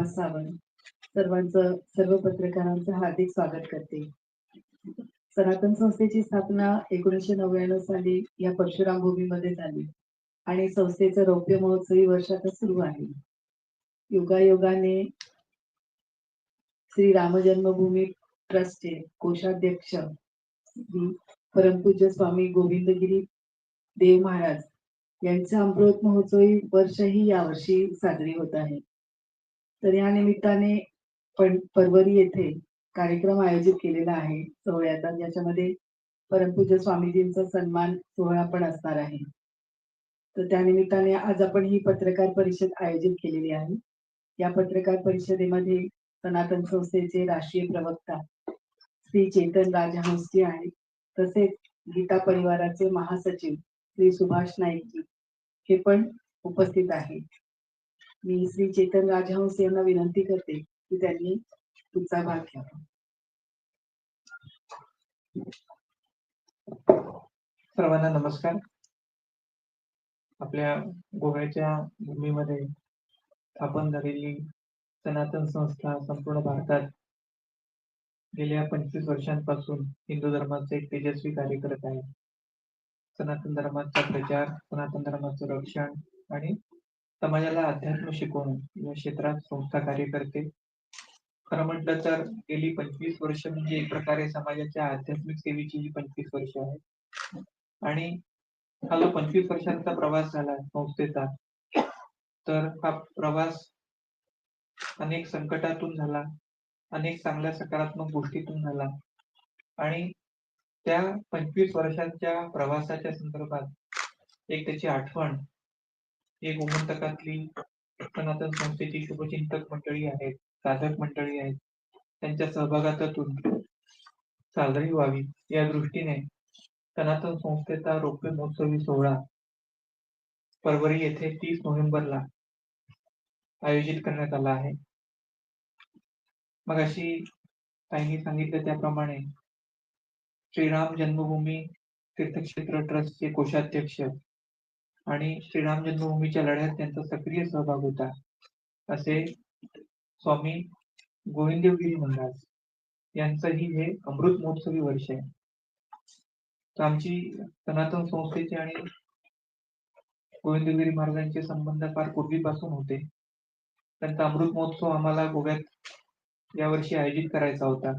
सुहास सावंत सर्वांचं सर्व पत्रकारांचं हार्दिक स्वागत करते. सनातन संस्थेची स्थापना एकोणीसशे नव्याण्णव साली या परशुराम भूमीमध्ये झाली आणि संस्थेचं रौप्य महोत्सवी वर्ष आता सुरू आहे. योगायोगाने श्री राम जन्मभूमी ट्रस्टचे कोषाध्यक्ष परमपूज्य स्वामी गोविंदगिरी देव महाराज यांचा अमृत महोत्सवी वर्षही यावर्षी साजरी होत आहे. तर या निमित्ताने परवरी येथे कार्यक्रम आयोजित केलेला आहे. सोहळ्याचा ज्याच्यामध्ये परमपूज्य स्वामीजींचा सन्मान सोहळा पण असणार आहे. तर त्या निमित्ताने आज आपण ही पत्रकार परिषद आयोजित केलेली आहे. या पत्रकार परिषदेमध्ये सनातन संस्थेचे राष्ट्रीय प्रवक्ता श्री चेतन राजहंसजी आहेत. तसेच गीता परिवाराचे महासचिव श्री सुभाष नाईकजी हे पण उपस्थित आहेत. मी श्री चेतन राजहंस यांना विनंती करते की त्यांनी तुमचा भाग घ्यावा सर्वांना नमस्कार. आपल्या गोव्याच्या भूमीमध्ये स्थापन झालेली सनातन संस्था संपूर्ण भारतात गेल्या पंचवीस वर्षांपासून हिंदू धर्माचे एक तेजस्वी कार्य करत आहे सनातन धर्माचा प्रचार सनातन धर्माचं रक्षण आणि समाजाला अध्यात्म शिकवणं या क्षेत्रात संस्था कार्य करते. खरं म्हटलं तर गेली पंचवीस वर्ष म्हणजे एक प्रकारे समाजाच्या आध्यात्मिक सेवेची ही पंचवीस वर्ष आहे आणि हा जो पंचवीस वर्षांचा प्रवास झाला संस्थेचा तर हा प्रवास अनेक संकटातून झाला अनेक चांगल्या सकारात्मक गोष्टीतून झाला. आणि त्या पंचवीस वर्षांच्या प्रवासाच्या संदर्भात एक त्याची आठवण एक गोमंतकातली सनातन संस्थेची शुभचिंतक मंडळी आहेत साधक मंडळी आहेत. त्यांच्या सहभागातून साजरी व्हावी या दृष्टीने सनातन संस्थेचा रौप्य महोत्सवी सोहळा फरवरी येथे तीस नोव्हेंबरला आयोजित करण्यात आला आहे. मग अशी ताईंनी सांगितलं त्याप्रमाणे श्रीराम जन्मभूमी तीर्थक्षेत्र ट्रस्टचे कोषाध्यक्ष आणि श्रीराम जन्मभूमीच्या लढ्यात त्यांचा सक्रिय सहभाग होता. असे स्वामी गोविंदगिरी महाराज यांचंही हे अमृत महोत्सवी वर्ष आहे. तर आमची सनातन संस्थेचे आणि गोविंदगिरी महाराजांचे संबंध फार पूर्वीपासून होते. त्यांचा अमृत महोत्सव आम्हाला गोव्यात यावर्षी आयोजित करायचा होता.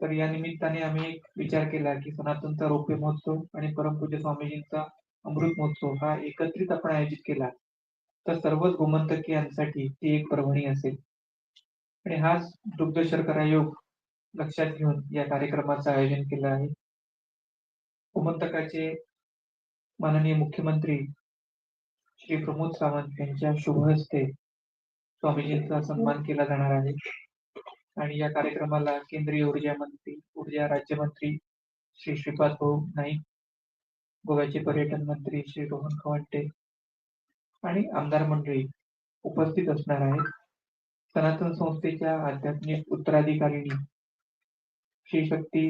तर या निमित्ताने आम्ही एक विचार केला की सनातनचा रौप्य महोत्सव आणि परमपूज्य स्वामीजींचा अमृत महोत्सव हा एकत्रित आपण आयोजित केला. तर सर्वच गोमंतकीयांसाठी ती एक पर्वणी असेल. आणि हाच दुग्ध शर्करा योग लक्षात घेऊन या कार्यक्रमाचं आयोजन केलं आहे. गोमंतकाचे माननीय मुख्यमंत्री श्री प्रमोद सावंत यांच्या शुभ हस्ते स्वामीजींचा सन्मान केला जाणार आहे. आणि या कार्यक्रमाला केंद्रीय ऊर्जा मंत्री ऊर्जा राज्यमंत्री श्री श्रीपाद भाऊ नाईक गोव्याचे पर्यटन मंत्री श्री रोहन खवंटे आणि आमदार मंडळी उपस्थित असणार आहेत. सनातन संस्थेच्या आध्यात्मिक उत्तराधिकारिणी श्री शक्ती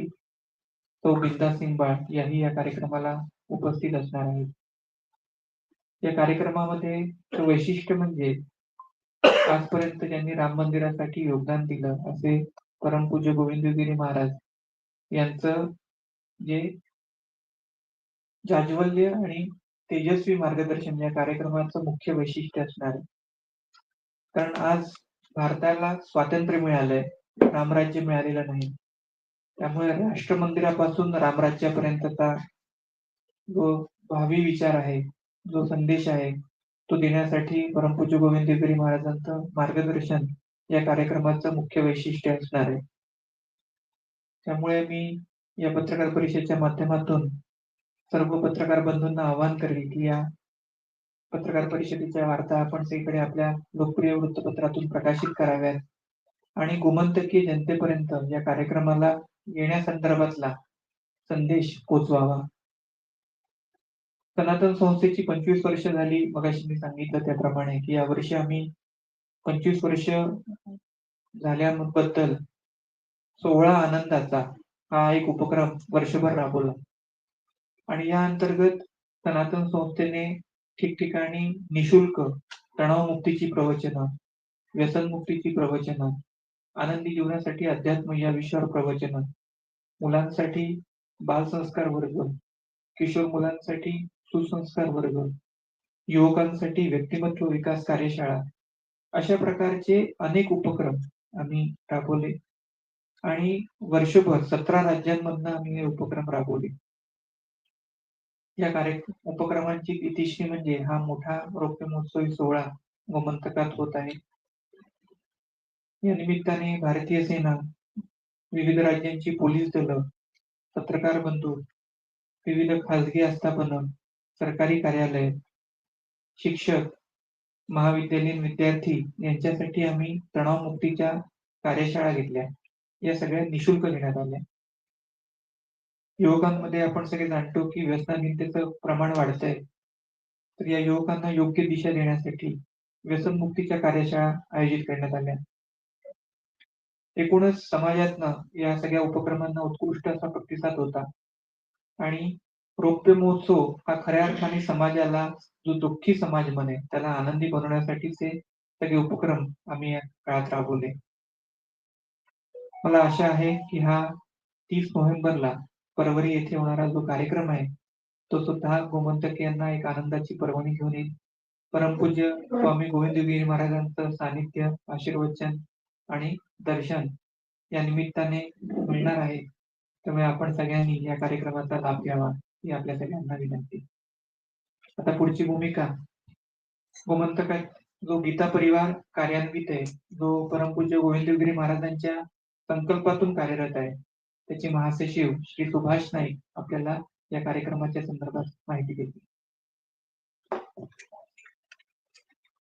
तो बिंदा सिंग बाळ याही या कार्यक्रमाला उपस्थित असणार आहेत. या कार्यक्रमामध्ये वैशिष्ट्य म्हणजे आजपर्यंत ज्यांनी राम मंदिरासाठी योगदान दिलं असे परमपूज्य गोविंदगिरी महाराज यांचं जे जाज्वल्य आणि तेजस्वी मार्गदर्शन या कार्यक्रमाचं मुख्य वैशिष्ट्य असणार आहे. कारण आज भारताला स्वातंत्र्य मिळालंय रामराज्य मिळालेलं नाही. त्यामुळे राष्ट्र मंदिरापासून रामराज्यापर्यंतचा जो भावी विचार आहे जो संदेश आहे तो देण्यासाठी परमपूज्य गोविंदगिरी महाराजांचं मार्गदर्शन या कार्यक्रमाचं मुख्य वैशिष्ट्य असणार आहे. त्यामुळे मी या पत्रकार परिषदेच्या माध्यमातून सर्व पत्रकार बंधूंना आवाहन करेल की या पत्रकार परिषदेच्या वार्ता आपण सगळीकडे आपल्या लोकप्रिय वृत्तपत्रातून प्रकाशित कराव्यात. आणि गोमंतकीय जनतेपर्यंत या कार्यक्रमाला येण्यासंदर्भातला संदेश पोचवावा. सनातन संस्थेची पंचवीस वर्ष झाली मगाशी मी सांगितलं त्याप्रमाणे की यावर्षी आम्ही पंचवीस वर्ष झाल्याबद्दल सोहळा आनंदाचा हा एक उपक्रम वर्षभर राबवला. आणि या अंतर्गत सनातन संस्थेने ठिकठिकाणी निशुल्क तणावमुक्तीची प्रवचनं व्यसनमुक्तीची प्रवचनं आनंदी जीवनासाठी अध्यात्म या विषयावर प्रवचनं मुलांसाठी बालसंस्कार वर्ग किशोर मुलांसाठी सुसंस्कार वर्ग युवकांसाठी व्यक्तिमत्व विकास कार्यशाळा अशा प्रकारचे अनेक उपक्रम आम्ही राबवले. आणि वर्षभर सतरा राज्यांमधनं आम्ही हे उपक्रम राबवले. या कार्य उपक्रमांची इतिश्री म्हणजे हा मोठा रौप्य महोत्सवी सोहळा गोमंतकात होत आहे. या निमित्ताने भारतीय सेना विविध राज्यांची पोलीस दलं पत्रकार बंधू विविध खाजगी आस्थापनं सरकारी कार्यालय शिक्षक महाविद्यालयीन विद्यार्थी यांच्यासाठी आम्ही तणावमुक्तीच्या कार्यशाळा घेतल्या. या सगळ्या निशुल्क घेण्यात आल्या. युवकांमध्ये आपण सगळे जाणतो की व्यसनहीनतेचं प्रमाण वाढतंय. तर या युवकांना योग्य दिशा देण्यासाठी व्यसनमुक्तीच्या कार्यशाळा आयोजित करण्यात आल्या. एकूणच समाजातनं या सगळ्या उपक्रमांना उत्कृष्ट असा प्रतिसाद होता. आणि रौप्य महोत्सव हा खऱ्या अर्थाने समाजाला जो दुःखी समाज म्हणे त्याला आनंदी बनवण्यासाठीचे सगळे उपक्रम आम्ही या काळात राबवले. मला आशा आहे की हा तीस नोव्हेंबरला परवरी येथे होणारा जो कार्यक्रम आहे तो सुद्धा गोमंतक यांना एक आनंदाची पर्वणी घेऊन येईल. परमपूज्य स्वामी गोविंदगिरी महाराजांचं सानिध्य आशीर्वचन आणि दर्शन या निमित्ताने मिळणार आहे. त्यामुळे आपण सगळ्यांनी या कार्यक्रमाचा लाभ घ्यावा ही आपल्या सगळ्यांना विनंती. आता पुढची भूमिका. गोमंतकात जो गीता परिवार कार्यान्वित आहे जो परमपूज्य गोविंदगिरी महाराजांच्या संकल्पातून कार्यरत आहे त्याचे महासचिव श्री सुभाष नाईक आपल्याला या कार्यक्रमाच्या संदर्भात माहिती देतील.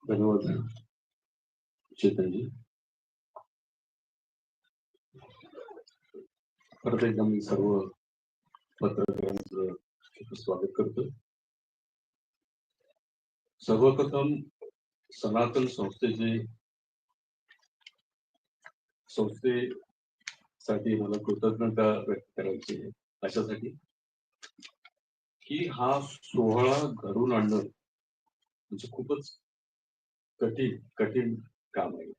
धन्यवाद चेतनजी. परत एकदा मी सर्व पत्रकारांचं स्वागत करतो सर्वप्रथम सनातन संस्थेचे संस्थे साठी मला कृतज्ञता व्यक्त करायची आहे. अशासाठी की हा सोहळा घडून आणणं म्हणजे खूपच कठीण कठीण काम आहे.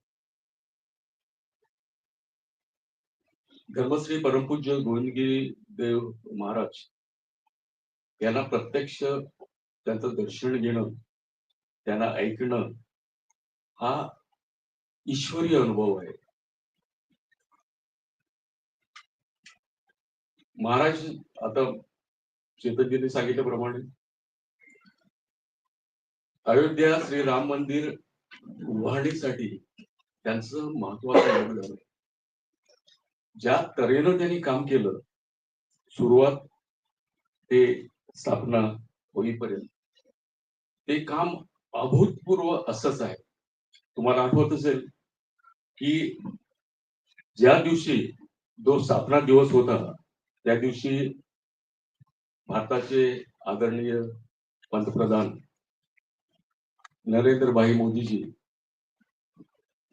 धर्मश्री परमपूज्य गोविंदगिरी देव महाराज यांना प्रत्यक्ष त्यांचं दर्शन घेणं त्यांना ऐकणं हा ईश्वरी अनुभव आहे. महाराज आता चेतनजीने सांगितल्याप्रमाणे अयोध्या श्री राम मंदिर उभारणीसाठी त्यांचं महत्वाचं योगदान आहे. ज्या तऱ्हेनं त्यांनी काम केलं सुरुवात ते स्थापना होईपर्यंत ते काम अभूतपूर्व असंच आहे. तुम्हाला आठवत असेल की ज्या दिवशी जो स्थापना दिवस होता त्या दिवशी भारताचे आदरणीय पंतप्रधान नरेंद्रभाई मोदीजी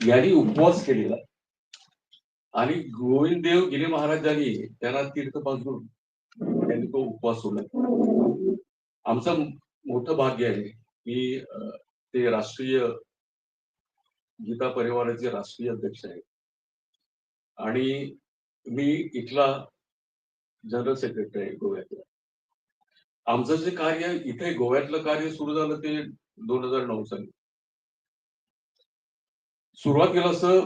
यांनी उपवास केलेला आणि गोविंददेव गिरे महाराजांनी त्यांना तीर्थ पाजून त्यांनी तो उपवास सोडला. आमचं मोठं भाग्य आहे की ते राष्ट्रीय गीता परिवाराचे राष्ट्रीय अध्यक्ष आहेत. आणि मी इथला जनरल सेक्रेटरी आहे गोव्यातल्या आमचं जे कार्य इथे गोव्यातलं कार्य सुरू झालं ते दोन हजार नऊ साली. सुरुवातीला असं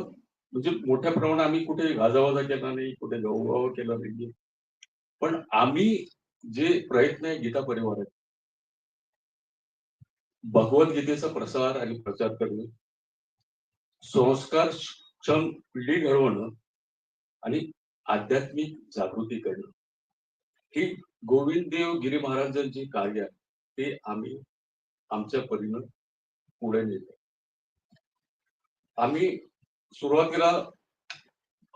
म्हणजे मोठ्या प्रमाणात आम्ही कुठे गाजावाजा केला नाही कुठे गवगाव केला नाही पण आम्ही जे प्रयत्न आहे गीता परिवारात भगवद्गीतेचा प्रसार आणि प्रचार करणे संस्कार क्षम पिढी घडवणं आणि आध्यात्मिक जागृती करणं. ही गोविंद देव गिरी महाराजांची कार्य आहे. ते आम्ही आमच्या परीनं पुढे नेतो आम्ही सुरुवातीला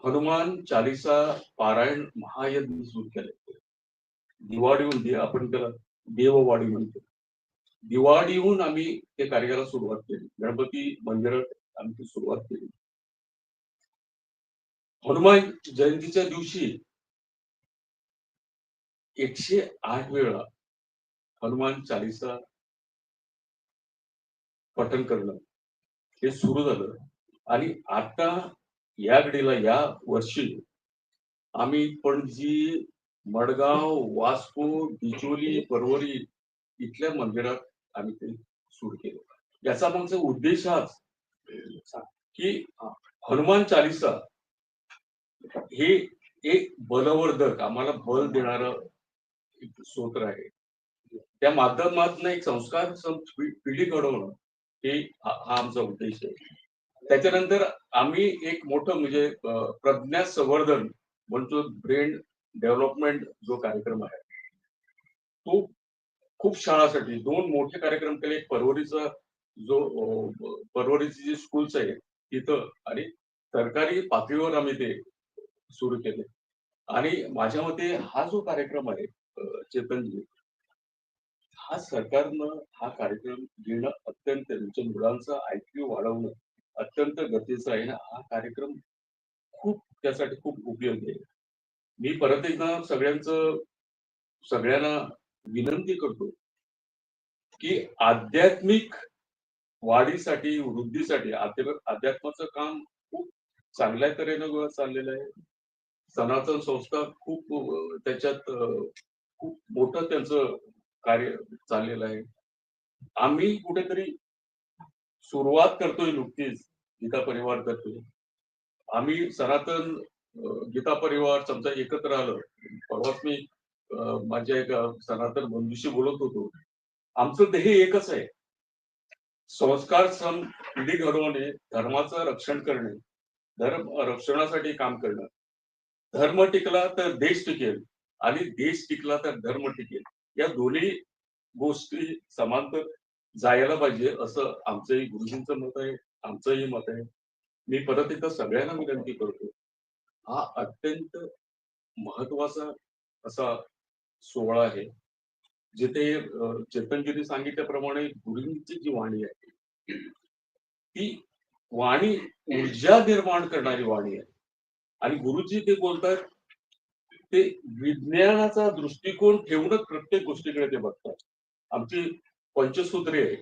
हनुमान चालिसा पारायण महायज्ञ सुरू केले. दिवाळी म्हणजे आपण त्याला देववाडी म्हणतो. दिवाळीहून आम्ही ते कार्याला सुरुवात केली. गणपती मंदिरात आम्ही ती सुरुवात केली. हनुमान जयंतीच्या दिवशी एकशे आठ वेळा हनुमान चालिसा पठण करणं हे सुरू झालं. आणि आता या घडीला या वर्षी आम्ही पणजी मडगाव वास्को बिचोली परवरी इथल्या मंदिरात आम्ही ते सुरू केलं. याचा मागचा उद्देश हाच की हनुमान चालिसा हे एक बलवर्धक आम्हाला बल देणार एक आहे. त्या माध्यमातून एक संस्कार पिढी घडवणं हे हा आमचा उद्देश आहे. त्याच्यानंतर आम्ही एक मोठं म्हणजे प्रज्ञा संवर्धन म्हणतो ब्रेन डेव्हलपमेंट जो कार्यक्रम आहे. तो खूप शाळासाठी दोन मोठे कार्यक्रम केले. एक परवरीचा जो अं, परवरीची जी स्कूल्स आहे तिथं आणि सरकारी पातळीवर आम्ही ते सुरू केले. आणि माझ्या मते हा जो कार्यक्रम आहे चेतनजी हा सरकारनं हा कार्यक्रम घेणं अत्यंत त्यांच्या मुलांचा आयक्यू वाढवणं अत्यंत गरजेचं आहे. ना हा कार्यक्रम खूप त्यासाठी खूप उपयोगी आहे. मी परत एकदा सगळ्यांचं सगळ्यांना विनंती करतो की आध्यात्मिक वाढीसाठी वृद्धीसाठी अध्यात्माचं काम खूप चांगल्या तऱ्हेनं चाललेलं आहे. सनातन संस्था खूप त्याच्यात खूप मोठं त्यांचं कार्य चाललेलं आहे. आम्ही कुठेतरी सुरुवात करतोय नुकतीच गीता परिवार करतोय आम्ही सनातन गीता परिवार समजा एकत्र आलं परवाच मी माझ्या एका सनातन बंधूशी बोलत होतो. आमचं ध्येय एकच आहे. संस्कार सम पिढी घडवणे धर्माचं रक्षण करणे धर्म रक्षणासाठी काम करणं. धर्म टिकला तर देश टिकेल. आणि देश टिकला तर धर्म टिकेल. या दोन्ही गोष्टी समांतर जायला पाहिजे असं आमचंही गुरुजींचं मत आहे आमचंही मत आहे. मी परत एकदा सगळ्यांना विनंती करतो हा अत्यंत महत्त्वाचा असा सोहळा आहे जिथे चेतनजीने सांगितल्याप्रमाणे गुरुंची जी वाणी आहे ती वाणी ऊर्जा निर्माण करणारी वाणी आहे. आणि गुरुजी ते बोलतात ते विज्ञानाचा दृष्टिकोन ठेवूनच प्रत्येक गोष्टीकडे ते बघतात. आमची पंचसूत्रे आहे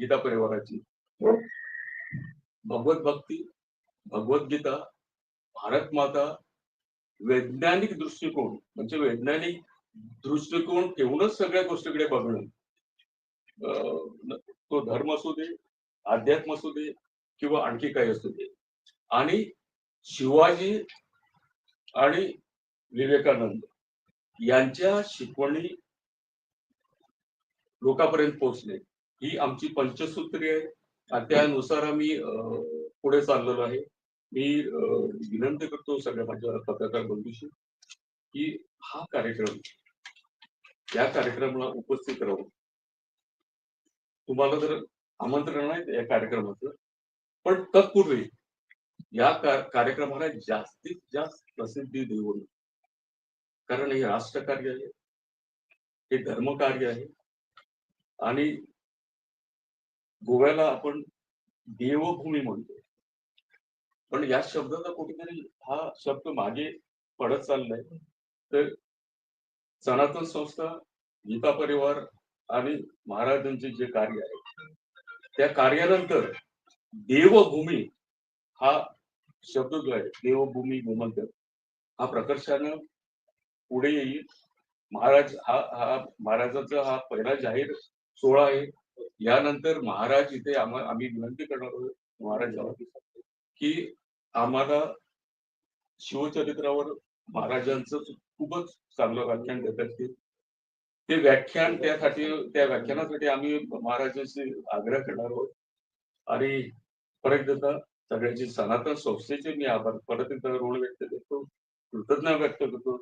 गीता परिवाराची. भगवत भक्ती भगवद्गीता भारत माता वैज्ञानिक दृष्टिकोन म्हणजे वैज्ञानिक दृष्टिकोन ठेवूनच सगळ्या गोष्टीकडे बघणं. अं, तो धर्म असू दे अध्यात्म असू दे किंवा आणखी काही असू दे. आणि शिवाजी आणि विवेकानंद यांच्या शिकवणी लोकांपर्यंत पोहोचले. ही आमची पंचसूत्री आहे. त्यानुसार आम्ही अं, पुढे चाललेलो आहे. मी अं, विनंती करतो सगळ्या माझ्या पत्रकार बंधूशी की हा कार्यक्रम या कार्यक्रमाला उपस्थित राहू. तुम्हाला जर आमंत्रण आहे या कार्यक्रमाचं. पण तत्पूर्वी या कार्यक्रमाला जास्तीत जास्त प्रसिद्धी देऊन कारण हे राष्ट्रकार्य आहे. हे धर्मकार्य आहे. आणि गोव्याला आपण देवभूमी म्हणतो. पण या शब्दाचा कुठेतरी हा शब्द मागे पडत चाललाय. तर सनातन संस्था गीता परिवार आणि महाराजांचे जे कार्य आहे त्या कार्यानंतर देवभूमी हा शब्द जो आहे देवभूमी गोमंतक हा प्रकर्षानं पुढे येईल. महाराज हा हा महाराजांचा हा पहिला जाहीर सोहळा आहे. यानंतर महाराज इथे आम्हा विनंती करणार आहोत महाराजांना की आम्हाला शिवचरित्रावर महाराजांचं खूपच चांगलं व्याख्यान देत असतील ते व्याख्यान त्यासाठी त्या व्याख्यानासाठी आम्ही महाराजांशी आग्रह करणार आहोत. आणि परत एकदा सगळ्यांची सनातन संस्थेचे मी आभार परत एकदा ऋण व्यक्त करतो कृतज्ञता व्यक्त करतो.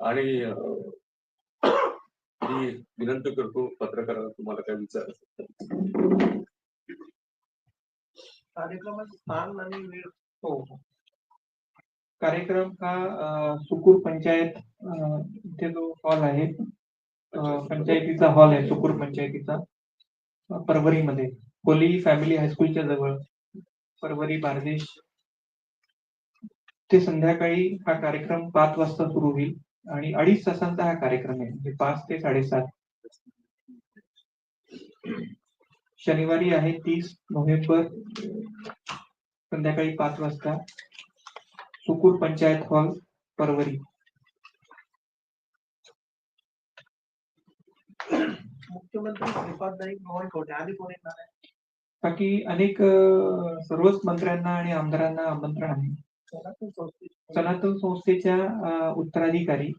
आणि मी विनंती करतो पत्रकारांना तुम्हाला काय विचार कार्यक्रमाचं स्थान आणि वेळ. हो हो. कार्यक्रम हा सुकूर पंचायत इथे जो हॉल आहे पंचायतीचा हॉल आहे सुकूर पंचायतीचा. अं, परभणीमध्ये कोली फॅमिली हायस्कूलच्या जवळ परभणी बारदेश. ते संध्याकाळी हा कार्यक्रम पाच वाजता सुरू होईल. आणि अडीच तासांचा हा कार्यक्रम आहे. म्हणजे पाच ते साडेसात शनिवारी आहे तीस नोव्हेंबर संध्याकाळी पाच वाजता सुकूर पंचायत हॉल परवरी. मुख्यमंत्री श्रीपाद नाईक बावनकुळे आधी कोण येणार आहे? बाकी अनेक सर्वच मंत्र्यांना आणि आमदारांना आमंत्रण आहे. सनातन संस्थेच्या उत्तराधिकारी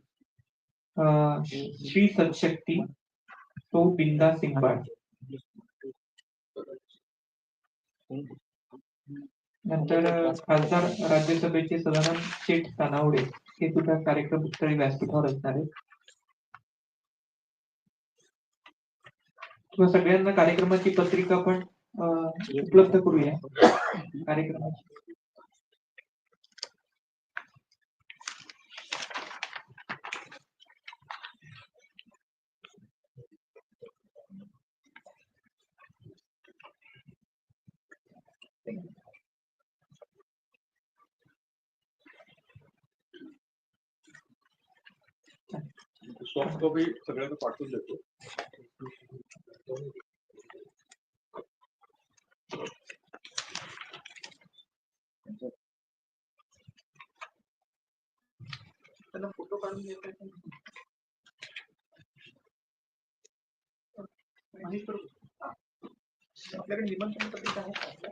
अं, श्री सतशक्ती तो बिंदा सिंगबाळ. नंतर खासदार राज्यसभेचे सदानंद शेठ तानावडे हे सुद्धा कार्यक्रम उत्तरी व्यासपीठावर असणार आहेत. किंवा सगळ्यांना कार्यक्रमाची पत्रिका पण उपलब्ध करूया. कार्यक्रमाची सॉफ्ट कॉपी सगळ्यांना पाठवून देतो. त्यांना फोटो काढून देता आपल्याकडे निमंत्रण पत्रिका आहे